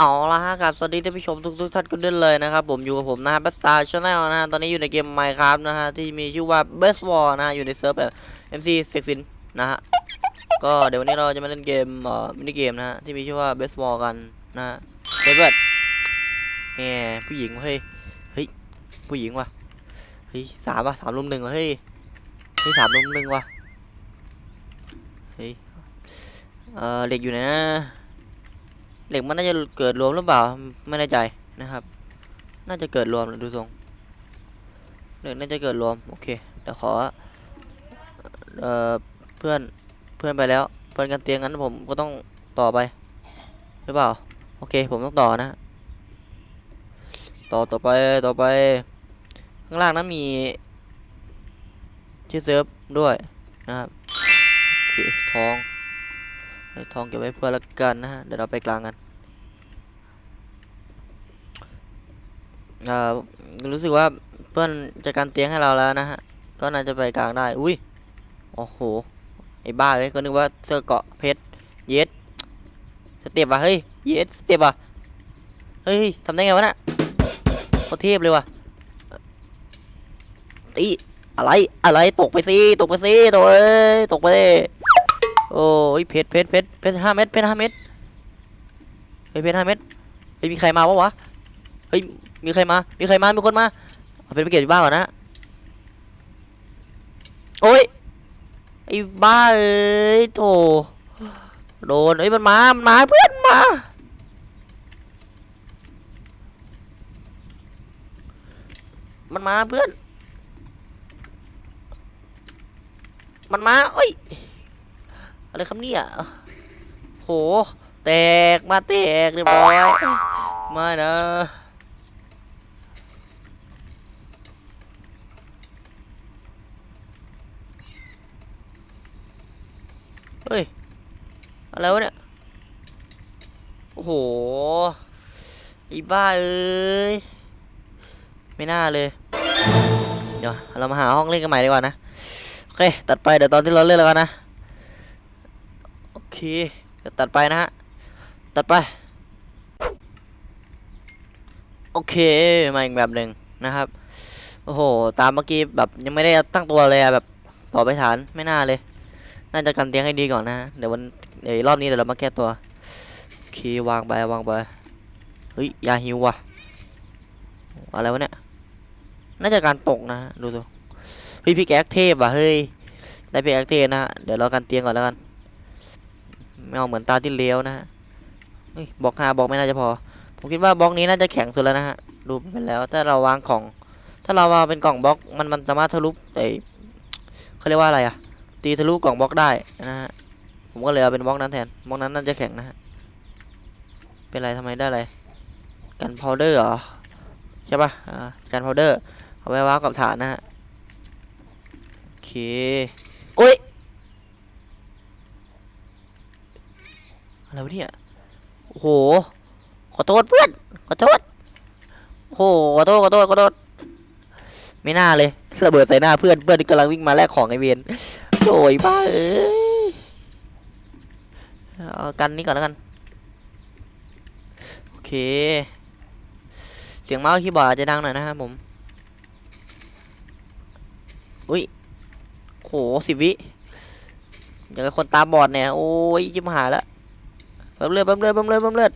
เอาละฮะครับสวัสดีท่านผู้ชมทุกทุกๆท่านกันด้วยเลยนะครับ ผมอยู่กับผมนะฮะ Best Star Channel นะฮะตอนนี้อยู่ในเกม Minecraft นะฮะที่มีชื่อว่า Best War นะฮะอยู่ในเซิร์ฟแบบ MC s e x i n นะฮะก็เดี๋ยววันนี้เราจะมาเล่นเกมเอ่อมินิเกมนะฮะที่มีชื่อว่า Best War กันนะฮะเฮ้ยเบิร์ดแหมผู้หญิงวะเฮ้ยเฮ้ยผู้หญิงว่ะเฮ้ยสามว่ะสามลุมหนึ่งว่ะเฮ้ยเฮ้ยสามลุมหนึ่งว่ะเฮ้ยเอ่อเด็กอยู่ไหนนะ เหล็กมันน่าจะเกิดรวมหรือเปล่า ไม่แน่ใจนะครับ น่าจะเกิดรวมดูทรงเหล็กน่าจะเกิดรวมโอเคเดี๋ยวขอเอ่อเพื่อนเพื่อนไปแล้วเพื่อนกันเตียงงั้นผมก็ต้องต่อไปหรือเปล่าโอเคผมต้องต่อนะ ต่อต่อไปต่อไป ข้างล่างนั้นมีชื่อเซิร์ฟด้วยนะครับโอเคทอง ทองเก็บไว้เพื่อละกันนะฮะ เดี๋ยวเราไปกลางกันเอ่อรู้สึกว่าเพื่อนจะการเตียงให้เราแล้วนะฮะ ก็น่าจะไปกลางได้ อุ้ย โอ้โห ไอ้บ้าเลยก็นึกว่าเสื้อเกาะเพชร เยสสเต็ปว่ะ เฮ้ย เยสสเต็ปว่ะ เฮ้ยทำได้ไงวะน่ะโคตรเทพเลยว่ะตีอะไร อะไร ตกไปสิ ตกไปสิ ตกเอ้ย ตกไปเลย โอ้ยเพชรเพชรเพชรเพชรห้าเม็ดเพชรห้าเม็ดเฮ้ยเพชรห้าเม็ดเฮ้ยมีใครมาวะวะเฮ้ยมีใครมา มีใครมา มีคนมาเอาเพชรไปเก็บที่บ้านก่อนนะ โอ้ยไอ้บ้าเอ้ยโถโดนเอ้ยมันมา มันมาเพื่อนมา มันมาเพื่อน มันมาเอ้ย อะไรครับเนี่ยโห แตกมาแตกเรียบร้อยมานะเฮ้ย อะไรวะเนี่ย โอ้โหอีบ้าเอ้ย ไม่น่าเลย เดี๋ยว เรามาหาห้องเล่นกันใหม่ดีกว่านะ โอเค ตัดไปเดี๋ยวตอนที่เราเล่นแล้วกันนะ เคเดี๋ยวตัดไปนะฮะ ตัดไป โอเค มาอีกแบบหนึ่งนะครับ โอ้โห ตามเมื่อกี้แบบยังไม่ได้ตั้งตัวเลยอะแบบต่อไปฐานไม่น่าเลย น่าจะกันเตียงให้ดีก่อนนะ เดี๋ยววันเดี๋ยวรอบนี้เดี๋ยวเรามาแก้ตัวโอเควางไปวางไป เฮ้ยยาฮิวว่ะ อะไรวะเนี่ย น่าจะการตกนะ ดูดูเฮ้ยพี่แก๊กเทพว่ะเฮ้ย ได้พี่แก๊กเทพนะฮะเดี๋ยวเรากันเตียงก่อนแล้วกัน ไม่เอาเหมือนตาที่เลี้ยวนะฮะบอกหาบอกไม่น่าจะพอ ผมคิดว่าบล็อกนี้น่าจะแข็งสุดแล้วนะฮะดูไปแล้วถ้าเราวางของ ถ้าเราวางเป็นกล่องบล็อกมันมันสามารถทะลุไอเขาเรียกว่าอะไรอะตีทะลุกล่องบล็อกได้นะฮะผมก็เลยเอาเป็นบล็อกนั้นแทนบล็อกนั้นน่าจะแข็งนะฮะเป็นไรทำไมได้อะไรกันพาวเดอร์เหรอใช่ปะอ่ากันพาวเดอร์เอาไว้วางกับฐานนะฮะโอเคโอ้ย อะไรวะเนี่ยโอ้โหขอโทษเพื่อนขอโทษโอ้โหขอโทษขอโทษขอโทษไม่น่าเลยระเบิดใส่หน้าเพื่อนเพื่อนกำลังวิ่งมาแลกของไอเวนโอยบ้าเอ้ยเอากันนี้ก่อนแล้วกันโอเค เสียงเมาส์คีย์บอร์ดอาจะดังหน่อยนะครับผมอุ้ยโหสิบวิอย่างคนตาบอดเนี่ย โอ้ยจิ้มหายแล้ว เบิ่มเลือดเบิ่มเลือดเบิ่มเลือดเบิ่มเลือด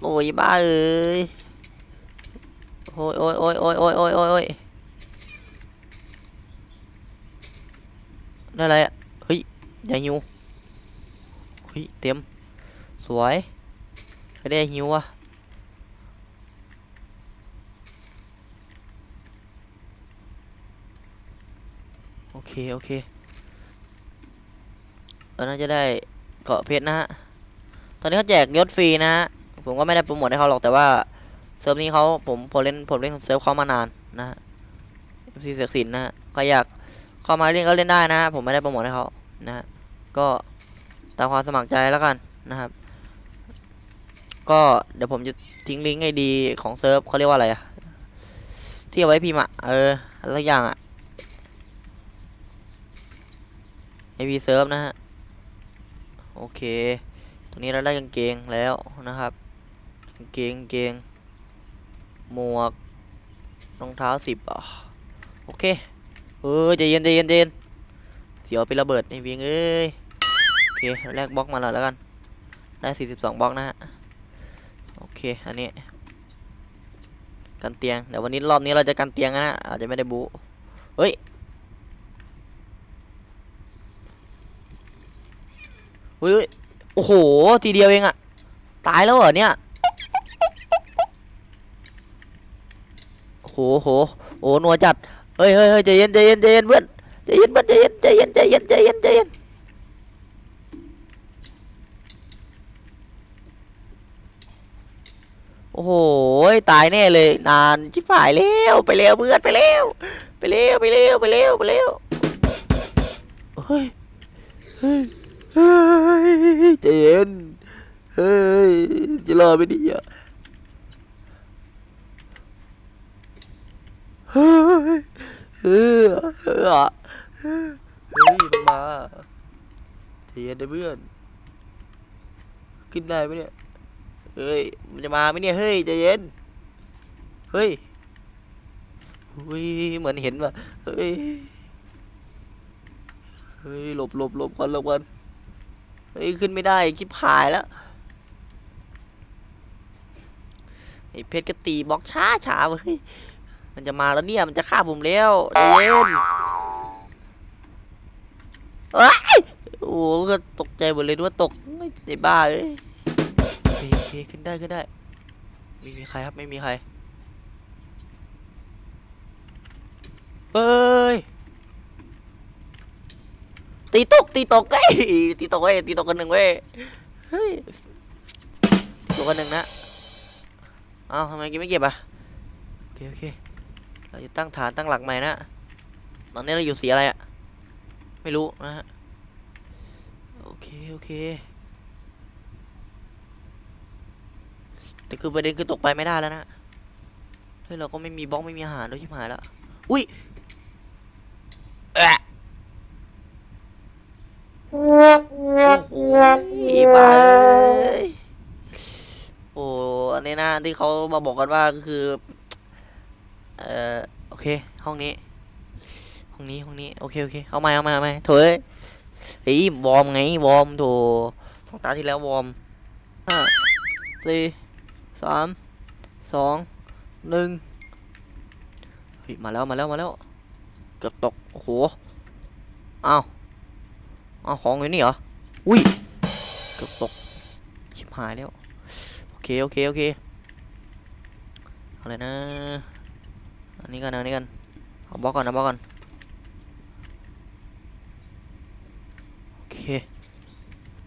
โอ้ยบ้าเอ้ยโอ้ยโอ้ยโอ้ยโอ้ยโอ้ยโอ้ยโอ้ยโอ้ยได้อะไรอะเฮ้ยยาหิวเฮ้ยเต็มสวยไม่ได้หิวอะโอเค โอเค เราน่าจะได้เกาะเพชรนะฮะ ตอนนี้เขาแจกยศฟรีนะฮะ ผมก็ไม่ได้โปรโมทให้เขาหรอกแต่ว่าเซิร์ฟนี้เขาผมผมเล่นผมเล่นเซิร์ฟเขามานานนะฮะ FC เสกสินนะฮะใครอยากเข้ามาเล่นก็เล่นได้นะฮะผมไม่ได้โปรโมทให้เขานะฮะก็ตามความสมัครใจแล้วกันนะครับ ก็เดี๋ยวผมจะทิ้งลิงก์ไอดีของเซิร์ฟเขาเรียกว่าอะไรอะที่เอาไว้พิมพ์อะเอออะไรอย่างอะไอพีเซิร์ฟนะฮะ โอเค ตรงนี้เราได้กางเกงแล้วนะครับกางเกงเกง หมวก รองเท้าสิบอะโอเค เออใจเย็นใจเย็นใจเย็นเสียวไประเบิดไอ้เวียงเอ้ย โอเคแลกบล็อกมาแล้วแล้วกัน ได้สี่สิบสองบล็อกนะฮะ โอเค อันนี้ กันเตียง เดี๋ยววันนี้รอบนี้เราจะกันเตียงนะฮะอาจจะไม่ได้บูเฮ้ย เฮ้ยโอ้โห ทีเดียวเองอะตายแล้วเหรอเนี่ยโอ้โหโหโอ้หนัวจัดเฮ้ยเฮ้ยเฮ้ยใจเย็นใจเย็นใจเย็นเพื่อนใจเย็นเพื่อนใจเย็นใจเย็นใจเย็นใจเย็นใจเย็นโอ้โหตายแน่เลย นานชิบหายแล้วไปเร็วเพื่อนไปเร็วไปเร็วไปเร็วไปเร็วไปเร็วเฮ้ยเฮ้ย เฮ้ยใจนเฮ้ย จะรอไม่ดีอะเฮ้ยเออเออเฮ้ยมันมาใจนนะเพื่อน ขึ้นได้ไหมเนี่ย เฮ้ย มันจะมาไหมเนี่ย เฮ้ยใจเย็น เฮ้ยอุ้ยเหมือนเห็นว่ะ เฮ้ย เฮ้ย หลบหลบหลบก่อนหลบก่อน เฮ้ยขึ้นไม่ได้ชิบหายแล้วไอ้เพชรก็ตีบล็อกช้าช้าเว้ยมันจะมาแล้วเนี่ยมันจะฆ่าผมแล้วเย็นโอ้โหก็ตกใจหมดเลยว่าตกไม่ไอ้บ้าเอ้ยโอเคโอเคขึ้นได้ขึ้นได้ไม่มีใครครับไม่มีใครเฮ้ย ตีตกตีตกเอ้ยตีตกเว้ยตีตกกันหนึ่งเว้ยเฮ้ยตีตกกันหนึ่งนะเอ้าทำไมกินไม่เก็บอะโอเคโอเคเราจะตั้งฐานตั้งหลักใหม่นะตอนนี้เราอยู่สีอะไรอะไม่รู้นะฮะโอเคโอเคแต่คือประเด็นคือตกไปไม่ได้แล้วนะเฮ้ยเราก็ไม่มีบล็อกไม่มีอาหารด้วยชิบหายแล้วอุ้ยแอะ บาเอ้โอ้อันนี้นะที่เขามาบอกกันว่าก็คือ เอ่อโอเค ห้องนี้ ห้องนี้ห้องนี้โอเคโอเคเอาใหม่เอาใหม่เอาใหม่โถเอ้ยเฮ้ยวอร์มไงวอร์มโถสองตาที่แล้ววอร์มห้าสี่สามสองหนึ่งเฮ้ยมาแล้วมาแล้วมาแล้วเกือบตกโอ้โหอ้าวอ้าวของอยู่นี่เหรออุ้ย กือบตกชิบหายแล้ว โอเค โอเค โอเคเอาเลยนะ อันนี้กันอันนี้กันเอาบล็อกก่อนนะบล็อกก่อน โอเค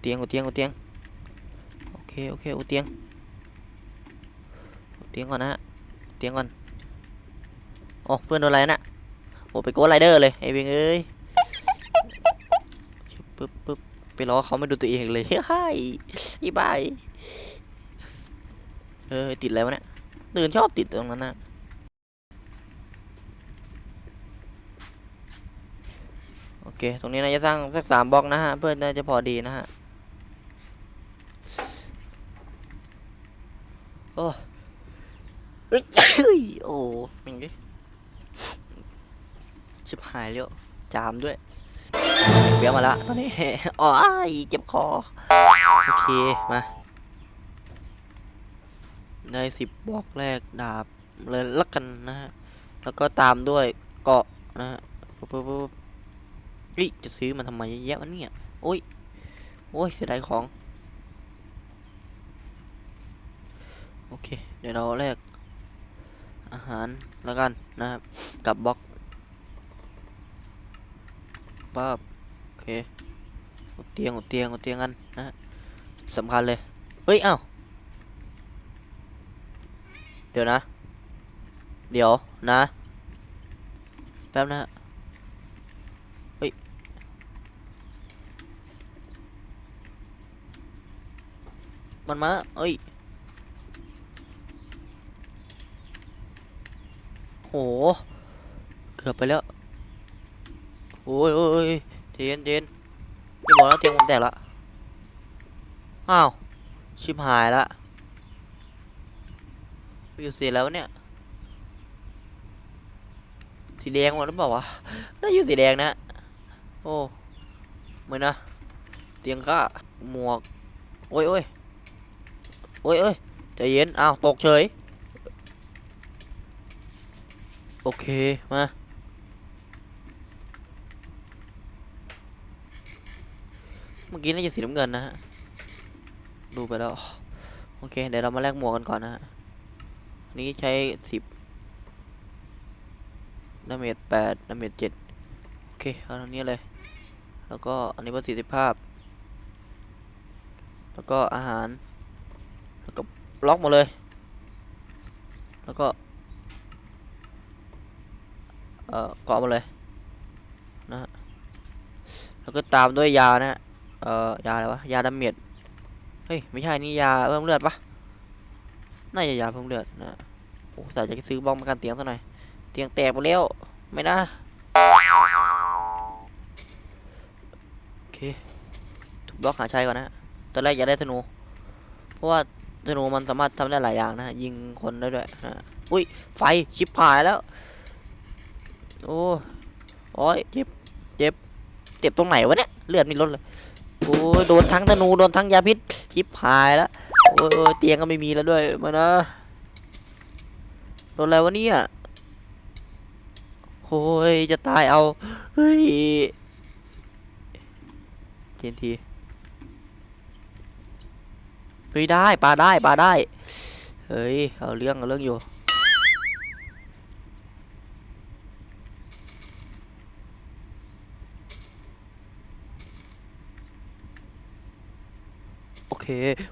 เตียงกดเตียงกดเตียง โอเค โอเคอุเตียงอุเตียงก่อนนะฮะ เตียงก่อนโอ้เพื่อนโดนอะไรน่ะโอ้ไปโกดไรเดอร์เลยไอ้เวงเอ้ยปึ๊บปึ๊บ ไปรอเขาไม่ดูตัวเองเลยเฮ่าอีบ้าไอ้เออติดอะไรวะเนี่ยเดินชอบติดตรงนั้นนะโอเค ตรงนี้น่าจะสร้างสักสามบล็อกนะฮะ เพื่อน่าจะพอดีนะฮะ โอ้เอ้ยเอ้ยโอ้มิงชิบหายแล้วจามด้วย เบี้ยวมาละตอนนี้อ๋อเจ็บคอ โอเค มา ได้สิบบล็อกแรกดาบเลยละกันนะฮะ แล้วก็ตามด้วยเกาะนะฮะปุ๊บปุ๊บปุ๊บเฮ้ยจะซื้อมันทำไมเยอะแยะวะเนี่ย โอ้ย โอ้ยเสียดายของ โอเค เดี๋ยวเราแลกอาหารแล้วกันนะครับ กับบล็อก ปั๊บโอเคกดเตียงกดเตียงกดเตียงกันนะสำคัญเลย เฮ้ย เอ้า เดี๋ยวนะ เดี๋ยวนะ แป๊บนะฮะมันมาเอ้ย โห เกือบไปแล้ว โอ้ยโอ้ยโอ้ยใจเย็นใจเย็นจะบอกแล้วเตียงผมแตกละอ้าวชิบหายละอยู่สีแล้วเนี่ย สีแดงหมดหรือเปล่าวะน่าอยู่สีแดงนะ โอ้เหมือนนะเตียงก็หมวก โอ้ยโอ้ยโอ้ยโอ้ยใจเย็นอ้าวตกเฉย โอเค มา เมื่อกี้น่าจะสีน้ำเงินนะฮะ ดูไปแล้ว โอเค เดี๋ยวเรามาแลกหมวกกันก่อนนะฮะ นี้ใช้สิบดาเมจแปดดาเมจเจ็ดโอเค เอาตรงนี้เลย แล้วก็อันนี้ประสิทธิภาพ แล้วก็อาหาร แล้วก็ล็อกหมดเลย แล้วก็ เอ่อเกาะหมาเลย นะฮะแล้วก็ตามด้วยยานะฮะ เอ่อยาอะไรวะยาดาเมจเฮ้ยไม่ใช่นี่ยาเพิ่มเลือดปะน่าจะยาเพิ่มเลือดนะโอ้สายจะซื้อบ้องประกันเตียงซะหน่อยเตียงแตกไปแล้วไม่นะโอเคถูกบล็อกหาชัยก่อนนะตอนแรกอยากได้ธนู เพราะว่าธนูมันสามารถทำได้หลายอย่างนะยิงคนได้ด้วยนะอุ้ยไฟชิบหายแล้วโอ้โอ้ยเจ็บเจ็บเจ็บตรงไหนวะเนี่ยเลือดไม่ลดเลย อ้ยโดนทั้งธนูโดนทั้งยาพิษชิบหายแล้วโอ้ยโอ้ยเตียงก็ไม่มีแล้วด้วยมานะโดนอะไรวะเนี่ยโอ้ยจะตายเอาเฮ้ยทีนทีเฮ้ยได้ปลาได้ปลาได้เฮ้ยเอาเรื่องเอาเรื่องอยู่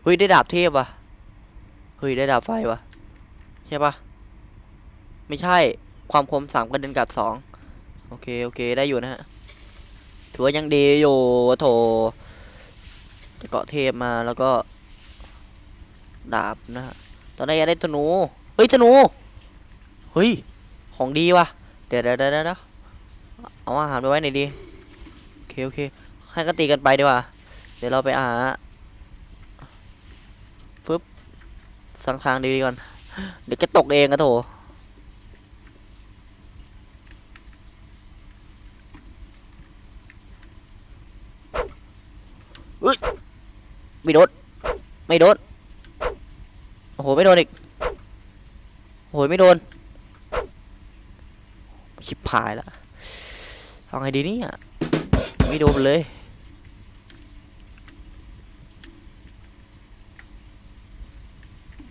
เฮ้ยได้ดาบเทพว่ะเฮ้ยได้ดาบไฟว่ะใช่ปะไม่ใช่ความคมสามกระเด็นกัดสองโอเคโอเคได้อยู่นะฮะถือว่ายังดีอยู่โถจะเกาะเทพมาแล้วก็ ดาบนะฮะตอนแรกอยากได้ธนูเฮ้ยธนูเฮ้ยของดีว่ะเดี๋ยวเดี๋ยวเดี๋ยวเดี๋ยวเอาอาหารไปไว้ไหนดีโอเคโอเคให้ก็ตีกันไปดีกว่าเดี๋ยวเราไปหา ฟึบ สังทางดีๆก่อน เดี๋ยวจะตกเองอะโถเฮ้ยไม่โดนไม่โดนโอ้โหไม่โดนอีกโอ้โหไม่โดนชิบหายแล้วเอาไงดีเนี่ยไม่โดนเลย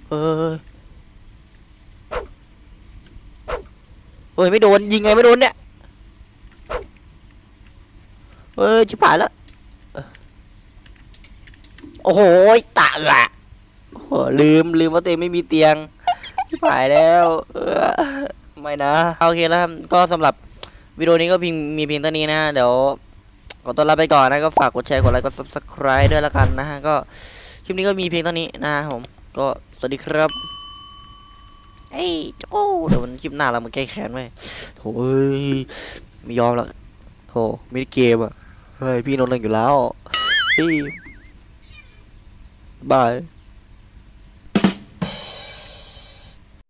เออเฮ้ยไม่โดนยิงไงไม่โดนเนี่ยเออชิบหายแล้วโอ้โหตะละโอ้ลืมลืมว่าตัวเองไม่มีเตียงชิบหายแล้วเออไม่นะโอเคแล้วก็สำหรับวิดีโอนี้ก็เพียงมีเพียงเท่านี้นะเดี๋ยวขอตัวลาไปก่อนนะก็ฝากกดแชร์กดไลค์กด subscribe ด้วยละกันนะฮะก็คลิปนี้ก็มีเพียงเท่านี้นะครับผมก็ สวัสดีครับเฮ้ยโอ้เดี๋ยวมันคลิปหน้าเรามาแก้แค้นไหมโถเอ้ยไม่ยอมหรอกโถมิดเกมอะเฮ้ยพี่นนท์เล่นอยู่แล้วเฮ้ยบาย